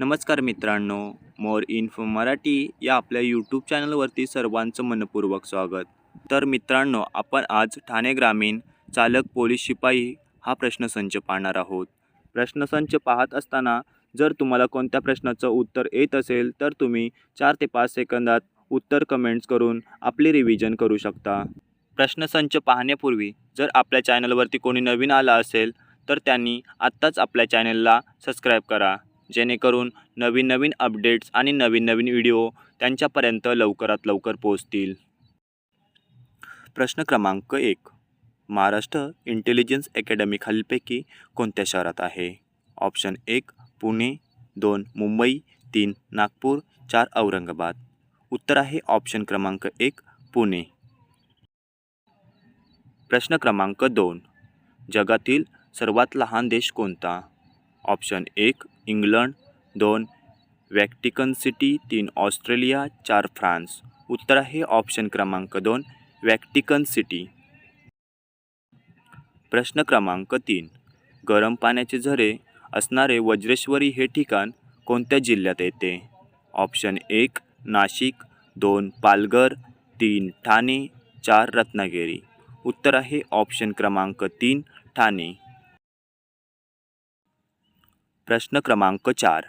नमस्कार मित्रांनो मोर इन्फो मराठी या आपल्या यूट्यूब चॅनलवरती सर्वांचं मनपूर्वक स्वागत. तर मित्रांनो आपण आज ठाणे ग्रामीण चालक पोलीस शिपाई हा प्रश्नसंच पाहणार आहोत. प्रश्नसंच पाहत असताना जर तुम्हाला कोणत्या प्रश्नाचं उत्तर येत असेल तर तुम्ही चार ते पाच सेकंदात उत्तर कमेंट्स करून आपली रिव्हिजन करू शकता. प्रश्नसंच पाहण्यापूर्वी जर आपल्या चॅनलवरती कोणी नवीन आला असेल तर त्यांनी आत्ताच आपल्या चॅनलला सबस्क्राईब करा. जेणेकरून नवीन नवीन अपडेट्स आणि नवीन नवीन व्हिडिओ त्यांच्यापर्यंत लवकरात लवकर पोहोचतील. प्रश्न क्रमांक एक. महाराष्ट्र इंटेलिजन्स अकॅडमी खालीलपैकी कोणत्या शहरात आहे? ऑप्शन एक पुणे दोन मुंबई तीन नागपूर चार औरंगाबाद. उत्तर आहे ऑप्शन क्रमांक एक पुणे. प्रश्न क्रमांक दोन. जगातील सर्वात लहान देश कोणता? ऑप्शन एक इंग्लंड. दोन वॅक्टिकन सिटी. तीन ऑस्ट्रेलिया. चार फ्रान्स. उत्तर आहे ऑप्शन क्रमांक दोन वॅक्टिकन सिटी. प्रश्न क्रमांक तीन. गरम पाण्याचे झरे असणारे वज्रेश्वरी हे ठिकाण कोणत्या जिल्ह्यात येते? ऑप्शन एक नाशिक. दोन पालघर. तीन ठाणे. चार रत्नागिरी. उत्तर आहे ऑप्शन क्रमांक तीन ठाणे. प्रश्न क्रमांक चार.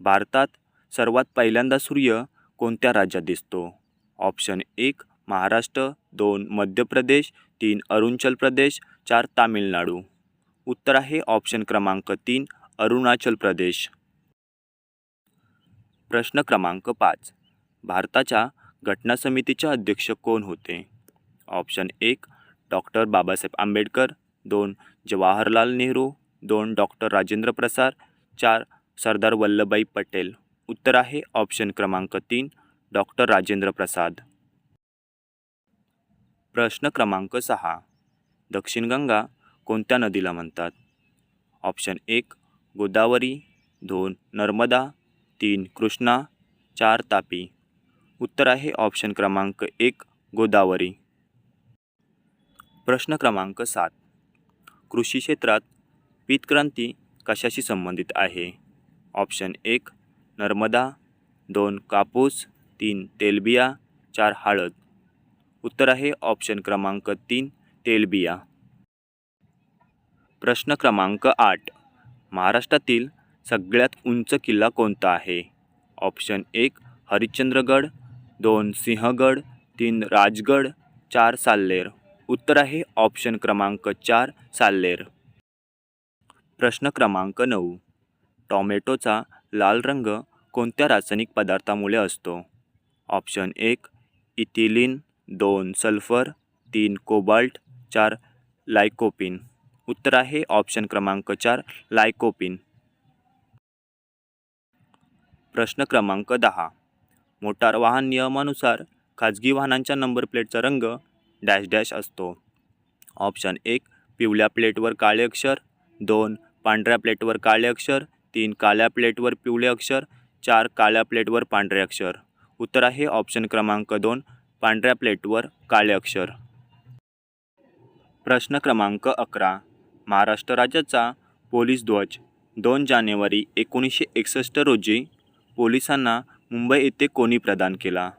भारतात सर्वात पहिल्यांदा सूर्य कोणत्या राज्यात दिसतो? ऑप्शन एक महाराष्ट्र दोन मध्य प्रदेश तीन अरुणाचल प्रदेश चार तामिळनाडू. उत्तर आहे ऑप्शन क्रमांक तीन अरुणाचल प्रदेश. प्रश्न क्रमांक पाच. भारताच्या घटना समितीचे अध्यक्ष कोण होते? ऑप्शन एक डॉक्टर बाबासाहेब आंबेडकर दोन जवाहरलाल नेहरू दोन डॉक्टर राजेंद्र प्रसाद चार सरदार वल्लभभाई पटेल. उत्तर आहे ऑप्शन क्रमांक तीन डॉक्टर राजेंद्र प्रसाद. प्रश्न क्रमांक सहा दक्षिण गंगा कोणत्या नदीला म्हणतात? ऑप्शन एक गोदावरी दोन नर्मदा तीन कृष्णा चार तापी. उत्तर आहे ऑप्शन क्रमांक एक गोदावरी. प्रश्न क्रमांक सात कृषी क्षेत्रात पीतक्रांती कशाशी संबंधित आहे? ऑप्शन एक नर्मदा दोन कापूस तीन तेलबिया चार हळद. उत्तर आहे ऑप्शन क्रमांक तीन तेलबिया. प्रश्न क्रमांक आठ महाराष्ट्रातील सगळ्यात उंच किल्ला कोणता आहे? ऑप्शन एक हरिश्चंद्रगड दोन सिंहगड तीन राजगड चार साल्लेर. उत्तर आहे ऑप्शन क्रमांक चार साल्लेर. प्रश्न क्रमांक नऊ. टॉमॅटोचा लाल रंग कोणत्या रासायनिक पदार्थामुळे असतो? ऑप्शन एक इथिलिन दोन सल्फर तीन कोबाल्ट चार लायकोपिन. उत्तर आहे ऑप्शन क्रमांक चार लायकोपिन. प्रश्न क्रमांक दहा. मोटार वाहन नियमानुसार खाजगी वाहनांच्या नंबर प्लेटचा रंग डॅश डॅश असतो. ऑप्शन एक पिवळ्या प्लेटवर काळे अक्षर दोन पांढऱ्या प्लेटवर काळे अक्षर तीन काळ्या प्लेटवर पिवळे अक्षर चार काळ्या प्लेटवर पांढरे अक्षर. उत्तर आहे ऑप्शन क्रमांक दोन पांढऱ्या प्लेटवर काळे अक्षर. प्रश्न क्रमांक अकरा महाराष्ट्र राज्याचा पोलीस ध्वज दोन जानेवारी एकोणीसशे एकसष्ट रोजी पोलिसांना मुंबई येथे कोणी प्रदान केला?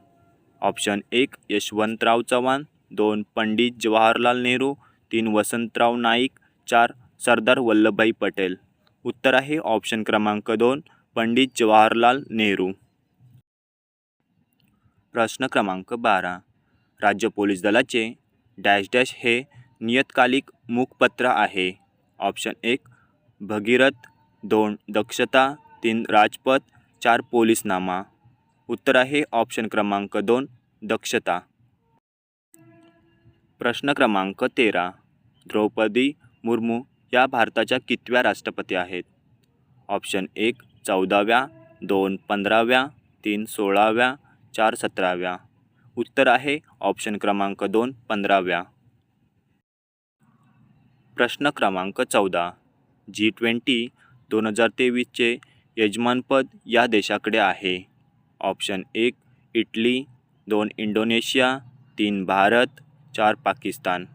ऑप्शन एक यशवंतराव चव्हाण दोन पंडित जवाहरलाल नेहरू तीन वसंतराव नाईक चार सरदार वल्लभभाई पटेल. उत्तर आहे ऑप्शन क्रमांक दोन पंडित जवाहरलाल नेहरू. प्रश्न क्रमांक बारा. राज्य पोलीस दलाचे डॅश डॅश हे नियतकालिक मुखपत्र आहे. ऑप्शन एक भगीरथ दोन दक्षता तीन राजपथ चार पोलीसनामा. उत्तर आहे ऑप्शन क्रमांक दोन दक्षता. प्रश्न क्रमांक तेरा द्रौपदी मुर्मू या भारताच्या कितव्या राष्ट्रपती आहेत? ऑप्शन एक चौदाव्या दोन पंधराव्या तीन सोळाव्या चार सतराव्या. उत्तर आहे ऑप्शन क्रमांक दोन पंधराव्या. प्रश्न क्रमांक चौदा. जी ट्वेंटी दोन हजार तेवीसचे यजमानपद या देशाकडे आहे. ऑप्शन एक इटली दोन इंडोनेशिया तीन भारत चार पाकिस्तान.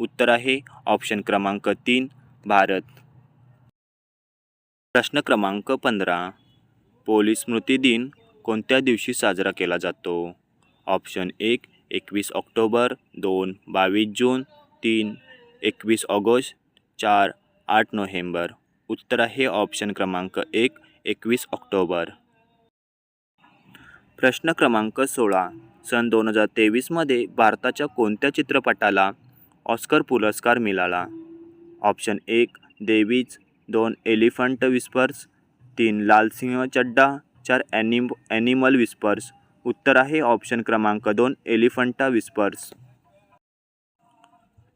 उत्तर आहे ऑप्शन क्रमांक तीन भारत. प्रश्न क्रमांक पंधरा. पोलीस स्मृती दिन कोणत्या दिवशी साजरा केला जातो? ऑप्शन एक एकवीस ऑक्टोबर दोन बावीस जून तीन एकवीस ऑगस्ट चार आठ नोव्हेंबर. उत्तर आहे ऑप्शन क्रमांक एक एकवीस ऑक्टोबर. प्रश्न क्रमांक सोळा. सन दोन हजार तेवीसमध्ये भारताच्या कोणत्या चित्रपटाला ऑस्कर पुरस्कार मिळाला? ऑप्शन एक देवीज. दोन एलिफंट विस्पर्स. तीन लालसिंह चड्डा. चार ॲनिम ॲनिमल विस्पर्स. उत्तर आहे ऑप्शन क्रमांक दोन एलिफंटा विस्पर्स.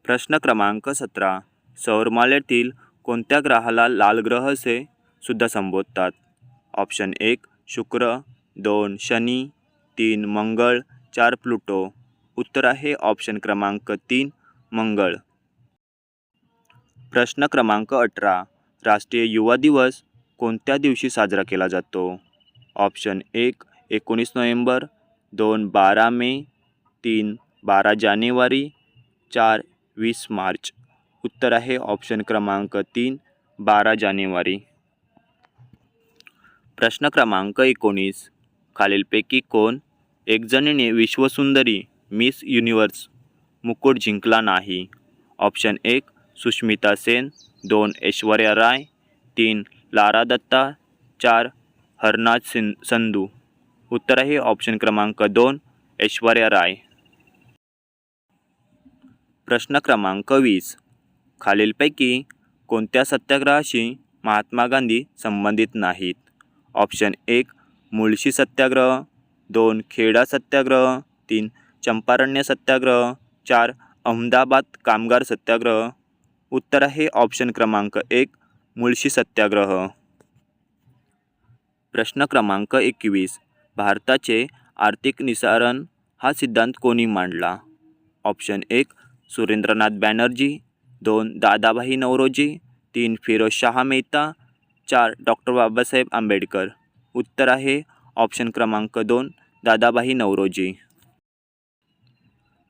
प्रश्न क्रमांक सतरा. सौरमालेतील कोणत्या ग्रहाला लाल ग्रह असे सुद्धा संबोधतात? ऑप्शन एक शुक्र. दोन शनी. तीन मंगळ. चार प्लुटो. उत्तर आहे ऑप्शन क्रमांक तीन मंगळ. प्रश्न क्रमांक अठरा. राष्ट्रीय युवा दिवस कोणत्या दिवशी साजरा केला जातो? ऑप्शन एक एकोणीस नोव्हेंबर दोन बारा मे तीन बारा जानेवारी चार वीस मार्च. उत्तर आहे ऑप्शन क्रमांक तीन बारा जानेवारी. प्रश्न क्रमांक एकोणीस. खालीलपैकी कोण? एकजणीने विश्वसुंदरी मिस युनिवर्स मुकुट जिंकला नाही. ऑप्शन एक सुष्मिता सेन दोन ऐश्वर्या राय तीन लारा दत्ता चार हरनाथ सिं संधू. उत्तर आहे ऑप्शन क्रमांक दोन ऐश्वर्या राय. प्रश्न क्रमांक वीस. खालीलपैकी कोणत्या सत्याग्रहाशी महात्मा गांधी संबंधित नाहीत? ऑप्शन एक मुळशी सत्याग्रह दोन खेडा सत्याग्रह तीन चंपारण्य सत्याग्रह चार अहमदाबाद कामगार सत्याग्रह उत्तर आहे ऑप्शन क्रमांक एक मुळशी सत्याग्रह. प्रश्न क्रमांक एकवीस भारताचे आर्थिक निसारण हा सिद्धांत कोणी मांडला? ऑप्शन एक सुरेंद्रनाथ बॅनर्जी दोन दादाभाई नवरोजी तीन फिरोज शाह मेहता चार डॉक्टर बाबासाहेब आंबेडकर. उत्तर आहे ऑप्शन क्रमांक दोन दादाभाई नवरोजी.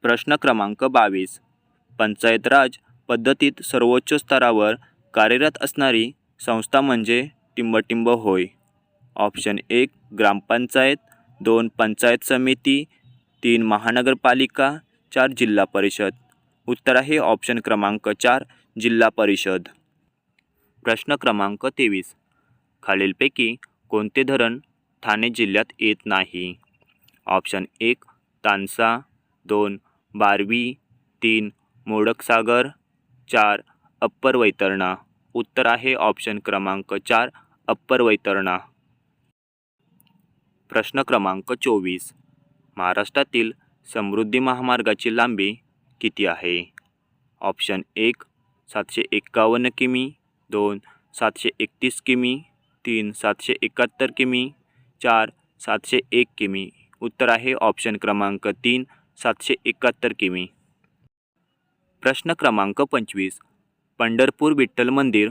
प्रश्न क्रमांक बावीस पंचायत राज पद्धतीत सर्वोच्च स्तरावर कार्यरत असणारी संस्था म्हणजे टिंबटिंब होय. ऑप्शन एक ग्रामपंचायत दोन पंचायत समिती तीन महानगरपालिका चार जिल्हा परिषद. उत्तर आहे ऑप्शन क्रमांक चार जिल्हा परिषद. प्रश्न क्रमांक तेवीस. खालीलपैकी कोणते धरण ठाणे जिल्ह्यात येत नाही? ऑप्शन एक तानसा दोन बारवी तीन मोडकसागर चार, अप्पर वैतरणा. उत्तर आहे ऑप्शन क्रमांक चार, अप्पर वैतरणा. प्रश्न क्रमांक चोवीस. महाराष्ट्रातील समृद्धी महामार्गाची लांबी किती आहे? ऑप्शन एक, सातशे एक्कावन्न किमी. दोन, सातशे एकतीस किमी. तीन, सातशे एकाहत्तर किमी. चार, सातशे एक किमी. उत्तर आहे ऑप्शन क्रमांक तीन, सातशे एकाहत्तर किमी. प्रश्न क्रमांक पंचवीस. पंढरपूर विठ्ठल मंदिर.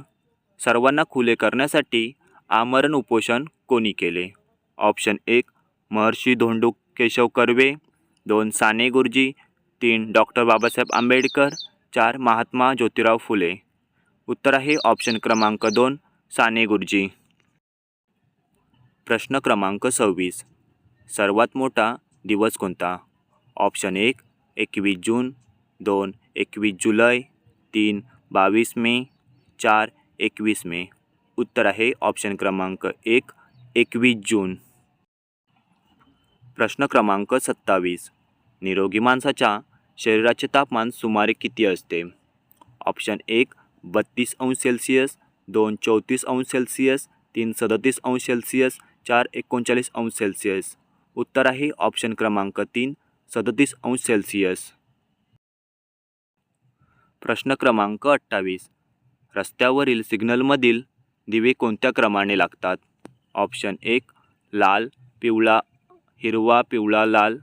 सर्वांना खुले करण्यासाठी आमरण उपोषण कोणी केले? ऑप्शन एक महर्षी धोंडू केशव कर्वे. दोन साने गुरुजी. तीन डॉक्टर बाबासाहेब आंबेडकर. चार महात्मा ज्योतिराव फुले. उत्तर आहे ऑप्शन क्रमांक दोन साने गुरुजी. प्रश्न क्रमांक सव्वीस. सर्वात मोठा दिवस कोणता? ऑप्शन एक एकवीस जून. दोन, एकवीस जुलै, तीन, बावीस मे, चार, एकवीस मे. उत्तर आहे ऑप्शन क्रमांक एक, एकवीस जून. प्रश्न क्रमांक सत्तावीस. निरोगी माणसाच्या शरीराचे तापमान सुमारे किती असते? ऑप्शन एक, बत्तीस अंश सेल्सिअस, दोन, चौतीस अंश सेल्सिअस, तीन, सदतीस अंश सेल्सिअस, चार, एकोणचाळीस अंश सेल्सिअस. उत्तर आहे ऑप्शन क्रमांक तीन, सदतीस अंश सेल्सिअस. प्रश्न क्रमांक अठ्ठावीस. रस्त्यावरील सिग्नलमधील दिवे कोणत्या क्रमाने लागतात? ऑप्शन एक लाल पिवळा हिरवा पिवळा लाल.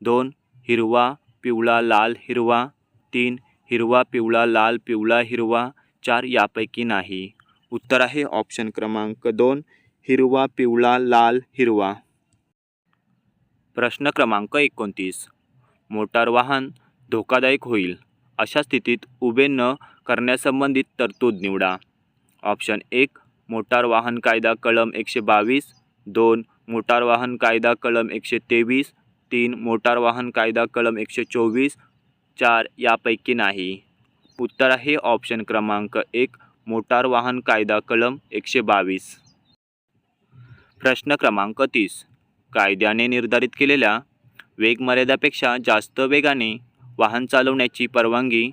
दोन हिरवा पिवळा लाल हिरवा. तीन हिरवा पिवळा लाल पिवळा हिरवा. चार यापैकी नाही. उत्तर आहे ऑप्शन क्रमांक दोन हिरवा पिवळा लाल हिरवा. प्रश्न क्रमांक एकोणतीस. मोटार वाहन धोकादायक होईल. अशा स्थितीत उभे न करण्यासंबंधित तरतूद निवडा. ऑप्शन एक मोटार वाहन कायदा कलम एकशे बावीस. दोन मोटार वाहन कायदा कलम एकशे तेवीस. तीन मोटार वाहन कायदा कलम एकशे चोवीस. चार यापैकी नाही. उत्तर आहे ऑप्शन क्रमांक एक मोटार वाहन कायदा कलम एकशे बावीस. प्रश्न क्रमांक तीस. कायद्याने निर्धारित केलेल्या वेगमर्यादापेक्षा जास्त वेगाने वाहन चालवण्याची परवानगी.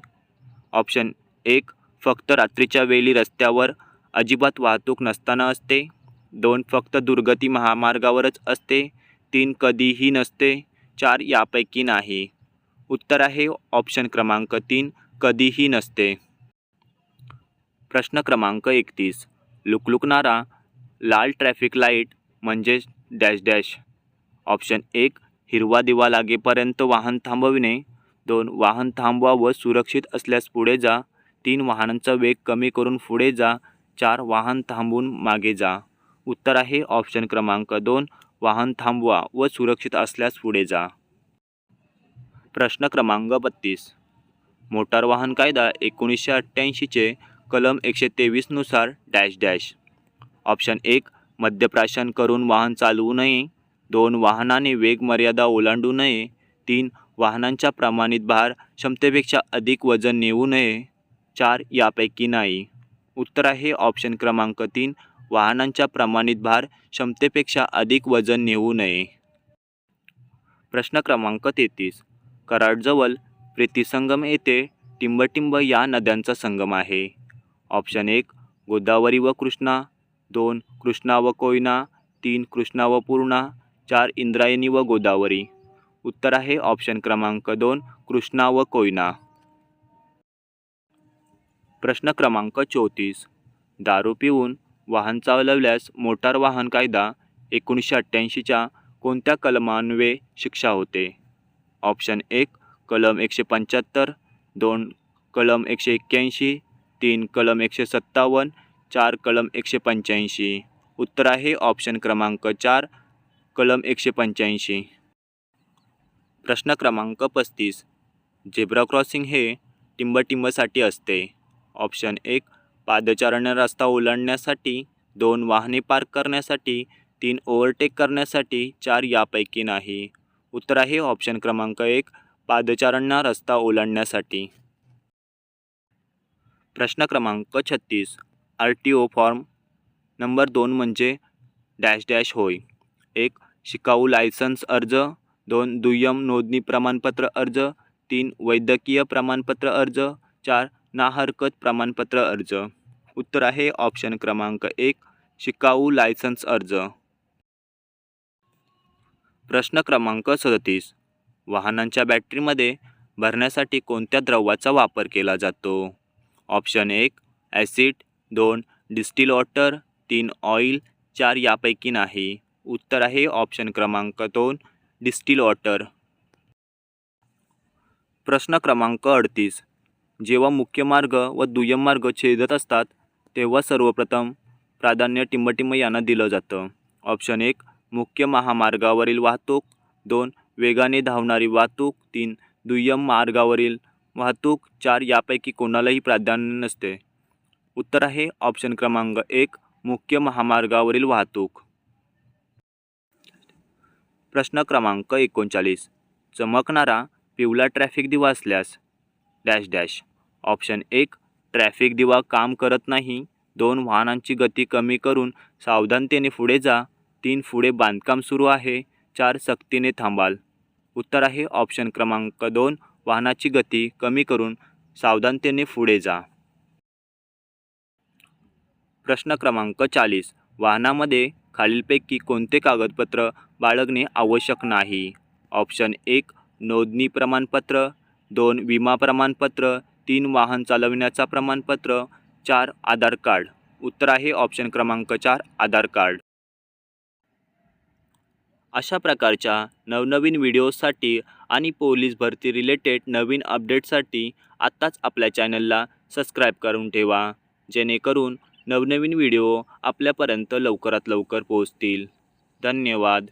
ऑप्शन एक फक्त रात्रीच्या वेळी रस्त्यावर अजिबात वाहतूक नसताना असते. दोन फक्त दुर्गती महामार्गावरच असते. तीन कधीही नसते. चार यापैकी नाही. उत्तर आहे ऑप्शन क्रमांक तीन कधीही नसते. प्रश्न क्रमांक एकतीस. लुकलुकणारा लाल ट्रॅफिक लाइट म्हणजे डॅश डॅश. ऑप्शन एक हिरवा दिवा लागेपर्यंत वाहन थांबविणे. दोन वाहन थांबवा व सुरक्षित असल्यास पुढे जा. तीन वाहनांचा वेग कमी करून पुढे जा. चार वाहन थांबून मागे जा. उत्तर आहे ऑप्शन क्रमांक दोन वाहन थांबवा व सुरक्षित असल्यास पुढे जा. प्रश्न क्रमांक बत्तीस. मोटार वाहन कायदा एकोणीसशे अठ्ठ्याऐंशीचे कलम एकशे तेवीसनुसार डॅश डॅश. ऑप्शन एक मद्यप्राशन करून वाहन चालवू नये. दोन वाहनाने वेग मर्यादा ओलांडू नये. तीन वाहनांच्या प्रमाणित भार क्षमतेपेक्षा अधिक वजन नेऊ नये. चार यापैकी नाही. उत्तर आहे ऑप्शन क्रमांक तीन वाहनांच्या प्रमाणित भार क्षमतेपेक्षा अधिक वजन नेऊ नये. प्रश्न क्रमांक तेहतीस. कराडजवळ प्रीतिसंगम येथे टिंबटिंब या नद्यांचा संगम आहे. ऑप्शन एक गोदावरी व कृष्णा. दोन कृष्णा व कोयना. तीन कृष्णा व पूर्णा. चार इंद्रायणी व गोदावरी. उत्तर आहे ऑप्शन क्रमांक दोन कृष्णा व कोयना. प्रश्न क्रमांक चौतीस. दारू पिऊन वाहन चालवल्यास मोटार वाहन कायदा एकोणीसशे अठ्ठ्याऐंशीच्या कोणत्या कलमान्वे शिक्षा होते? ऑप्शन एक कलम एकशे पंच्याहत्तर दोन कलम एकशे एक्क्याऐंशी तीन कलम एकशे सत्तावन्न चार कलम एकशे पंच्याऐंशी. उत्तर आहे ऑप्शन क्रमांक चार कलम एकशे पंच्याऐंशी. प्रश्न क्रमांक पस्तीस. झेब्रा क्रॉसिंग हे टिंबटिंबसाठी असते. ऑप्शन एक पादचारण रस्ता ओलांडण्यासाठी दोन वाहने पार्क करण्यासाठी तीन ओव्हरटेक करण्यासाठी चार यापैकी नाही. उत्तर आहे ऑप्शन क्रमांक एक पादचारण रस्ता ओलांडण्यासाठी. प्रश्न क्रमांक छत्तीस R T O form number दोन म्हणजे डॅश डॅश होय. एक शिकाऊ लायसन्स अर्ज दोन दुय्यम नोंदणी प्रमाणपत्र अर्ज तीन वैद्यकीय प्रमाणपत्र अर्ज चार ना हरकत प्रमाणपत्र अर्ज. उत्तर आहे ऑप्शन क्रमांक एक शिकाऊ लायसन्स अर्ज. प्रश्न क्रमांक सदतीस वाहनांच्या बॅटरीमध्ये भरण्यासाठी कोणत्या द्रवाचा वापर केला जातो? ऑप्शन एक ॲसिड दोन डिस्टिल वॉटर तीन ऑइल चार यापैकी नाही. उत्तर आहे ऑप्शन क्रमांक दोन डिस्टिल वॉटर. प्रश्न क्रमांक अडतीस. जेव्हा मुख्य मार्ग व दुय्यम मार्ग छेदत असतात तेव्हा सर्वप्रथम प्राधान्य टिंबटिंब यांना दिलं जातं. ऑप्शन एक मुख्य महामार्गावरील वाहतूक. दोन वेगाने धावणारी वाहतूक. तीन दुय्यम मार्गावरील वाहतूक. चार यापैकी कोणालाही प्राधान्य नसते. उत्तर आहे ऑप्शन क्रमांक एक मुख्य महामार्गावरील वाहतूक. प्रश्न क्रमांक एकोणचाळीस. चमकणारा पिवला ट्रॅफिक दिवा असल्यास डॅश डॅश ऑप्शन एक ट्रॅफिक दिवा काम करत नाही. दोन वाहनांची गती कमी करून सावधानतेने पुढे जा. तीन पुढे बांधकाम सुरू आहे. चार सक्तीने थांबाल. उत्तर आहे ऑप्शन क्रमांक दोन वाहनाची गती कमी करून सावधानतेने पुढे जा. प्रश्न क्रमांक चाळीस वाहनामध्ये खालीलपैकी कोणते कागदपत्र बाळगणे आवश्यक नाही? ऑप्शन एक नोंदणी प्रमाणपत्र. दोन विमा प्रमाणपत्र. तीन वाहन चालविण्याचा प्रमाणपत्र. चार आधार कार्ड. उत्तर आहे ऑप्शन क्रमांक चार आधार कार्ड. अशा प्रकारच्या नवनवीन व्हिडिओजसाठी आणि पोलीस भरती रिलेटेड नवीन अपडेटसाठी आत्ताच आपल्या चॅनलला सबस्क्राईब करून ठेवा. जेणेकरून नवनवीन व्हिडिओ आपल्यापर्यंत लवकरात लवकर पोहोचतील. धन्यवाद.